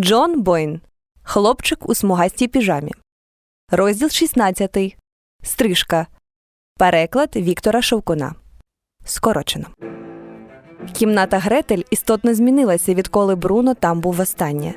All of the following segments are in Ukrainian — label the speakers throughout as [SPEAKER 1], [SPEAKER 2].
[SPEAKER 1] Джон Бойн. Хлопчик у смугастій піжамі. Розділ 16. Стрижка. Переклад Віктора Шовкуна. Скорочено. Кімната Гретель істотно змінилася, відколи Бруно там був востаннє.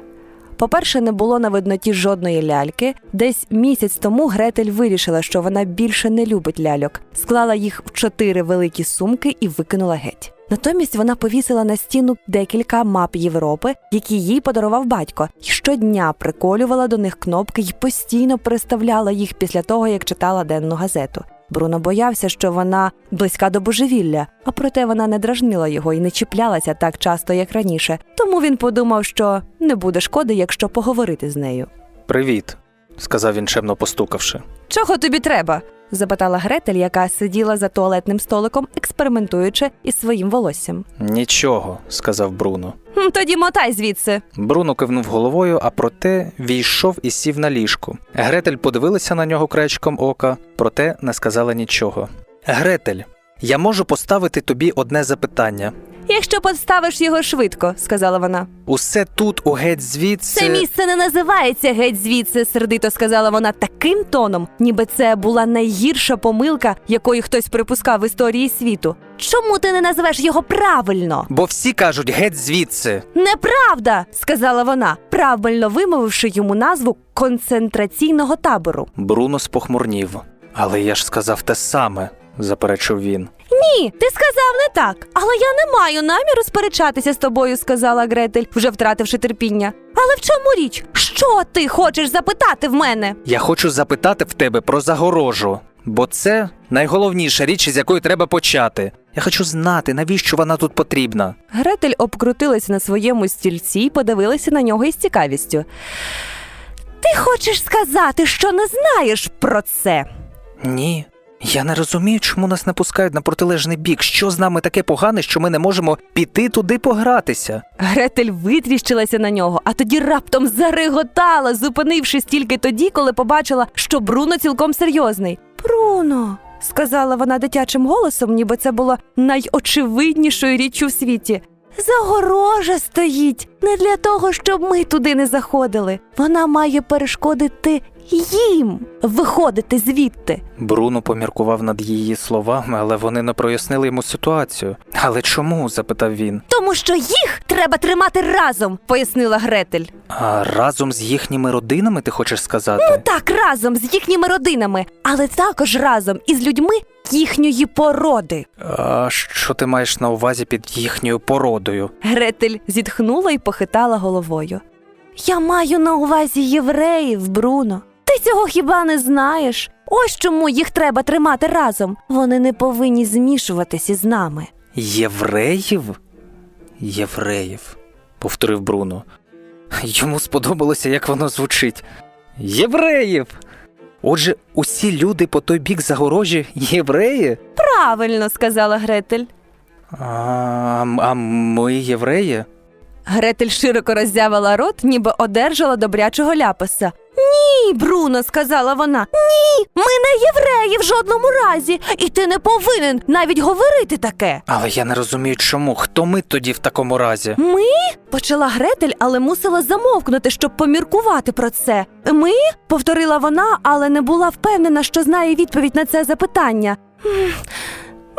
[SPEAKER 1] По-перше, не було на видноті жодної ляльки. Десь місяць тому Гретель вирішила, що вона більше не любить ляльок, склала їх в чотири великі сумки і викинула геть. Натомість вона повісила на стіну декілька мап Європи, які їй подарував батько, і щодня приколювала до них кнопки і постійно переставляла їх після того, як читала денну газету. Бруно боявся, що вона близька до божевілля, а проте вона не дражнила його і не чіплялася так часто, як раніше. Тому він подумав, що не буде шкоди, якщо поговорити з нею.
[SPEAKER 2] Привіт, сказав він чемно постукавши.
[SPEAKER 1] Чого тобі треба? Запитала Гретель, яка сиділа за туалетним столиком, експериментуючи із своїм волоссям.
[SPEAKER 2] Нічого, сказав Бруно.
[SPEAKER 1] Тоді мотай звідси.
[SPEAKER 2] Бруно кивнув головою, а проте війшов і сів на ліжку. Гретель подивилася на нього кречком ока, проте не сказала нічого. Гретель, я можу поставити тобі одне запитання.
[SPEAKER 1] Якщо поставиш його швидко, сказала вона.
[SPEAKER 2] Усе тут, у геть звідси.
[SPEAKER 1] Це місце не називається геть звідси, сердито сказала вона таким тоном, ніби це була найгірша помилка, якої хтось припускав в історії світу. Чому ти не називеш його правильно?
[SPEAKER 2] Бо всі кажуть геть звідси.
[SPEAKER 1] Неправда, сказала вона, правильно вимовивши йому назву концентраційного табору.
[SPEAKER 2] Бруно спохмурнів. Але я ж сказав те саме, заперечив він.
[SPEAKER 1] Ні, ти сказав не так. Але я не маю наміру сперечатися з тобою, сказала Гретель, вже втративши терпіння. Але в чому річ? Що ти хочеш запитати в мене?
[SPEAKER 2] Я хочу запитати в тебе про загорожу, бо це найголовніша річ, із якої треба почати. Я хочу знати, навіщо вона тут потрібна.
[SPEAKER 1] Гретель обкрутилася на своєму стільці і подивилася на нього із цікавістю. Ти хочеш сказати, що не знаєш про це?
[SPEAKER 2] Ні. Я не розумію, чому нас не пускають на протилежний бік. Що з нами таке погане, що ми не можемо піти туди погратися?
[SPEAKER 1] Гретель витріщилася на нього, а тоді раптом зареготала, зупинившись тільки тоді, коли побачила, що Бруно цілком серйозний. Бруно, сказала вона дитячим голосом, ніби це було найочевиднішою річчю в світі. Загорожа стоїть не для того, щоб ми туди не заходили. Вона має перешкодити їм виходити звідти.
[SPEAKER 2] Бруно поміркував над її словами, але вони не прояснили йому ситуацію. Але чому? запитав він.
[SPEAKER 1] Тому що їх треба тримати разом, пояснила Гретель.
[SPEAKER 2] А разом з їхніми родинами ти хочеш сказати?
[SPEAKER 1] Ну Так, разом з їхніми родинами, але також разом із людьми їхньої породи.
[SPEAKER 2] А що ти маєш на увазі під їхньою породою?
[SPEAKER 1] Гретель зітхнула і похитала головою. Я маю на увазі євреїв, Бруно. Ти цього хіба не знаєш? Ось чому їх треба тримати разом. Вони не повинні змішуватись із нами.
[SPEAKER 2] Євреїв? Євреїв, повторив Бруно. Йому сподобалося, як воно звучить. Євреїв! Отже, усі люди по той бік загорожі євреї?
[SPEAKER 1] Правильно, сказала Гретель.
[SPEAKER 2] А, а ми євреї?
[SPEAKER 1] Гретель широко роззявила рот, ніби одержала добрячого ляпаса. Ні, Бруно, сказала вона. Ні, ми не євреї в жодному разі, і ти не повинен навіть говорити таке.
[SPEAKER 2] Але я не розумію, чому. Хто ми тоді в такому разі?
[SPEAKER 1] Ми? почала Гретель, але мусила замовкнути, щоб поміркувати про це. Ми? повторила вона, але не була впевнена, що знає відповідь на це запитання.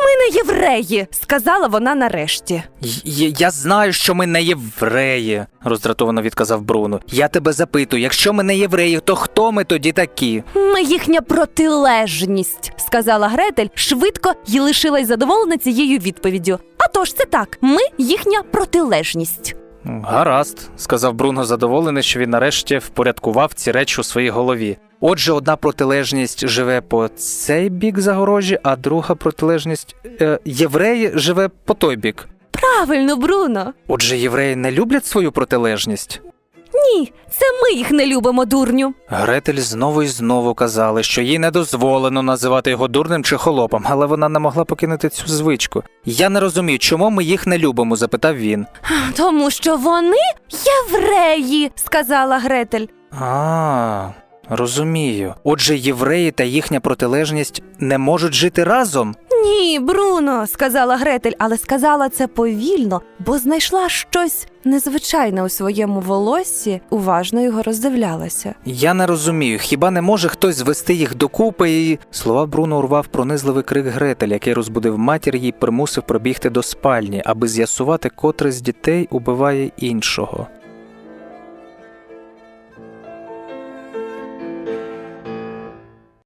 [SPEAKER 1] «М, Ми не євреї, сказала вона нарешті.
[SPEAKER 2] Я, я знаю, що ми не євреї, роздратовано відказав Бруно. Я тебе запитую, якщо ми не євреї, то хто ми тоді такі?
[SPEAKER 1] Ми їхня протилежність, сказала Гретель швидко і лишилась задоволена цією відповіддю. А тож це так, ми їхня протилежність.
[SPEAKER 2] Гаразд, сказав Бруно задоволений, що він нарешті впорядкував ці речі у своїй голові. Отже, одна протилежність живе по цей бік загорожі, а друга протилежність е, євреї живе по той бік.
[SPEAKER 1] Правильно, Бруно.
[SPEAKER 2] Отже, євреї не люблять свою протилежність.
[SPEAKER 1] Ні, це ми їх не любимо, дурню.
[SPEAKER 2] Гретель знову і знову казали, що їй не дозволено називати його дурним чи холопом, але вона не могла покинути цю звичку. Я не розумію, чому ми їх не любимо, запитав він.
[SPEAKER 1] Тому що вони євреї, сказала Гретель.
[SPEAKER 2] А, розумію. Отже, євреї та їхня протилежність не можуть жити разом.
[SPEAKER 1] Ні, Бруно, сказала Гретель, але сказала це повільно, бо знайшла щось незвичайне у своєму волоссі, уважно його роздивлялася.
[SPEAKER 2] Я не розумію, хіба не може хтось звести їх докупи і. Слова Бруно урвав пронизливий крик Гретель, який розбудив матір їй примусив пробігти до спальні, аби з'ясувати, котрий з дітей убиває іншого.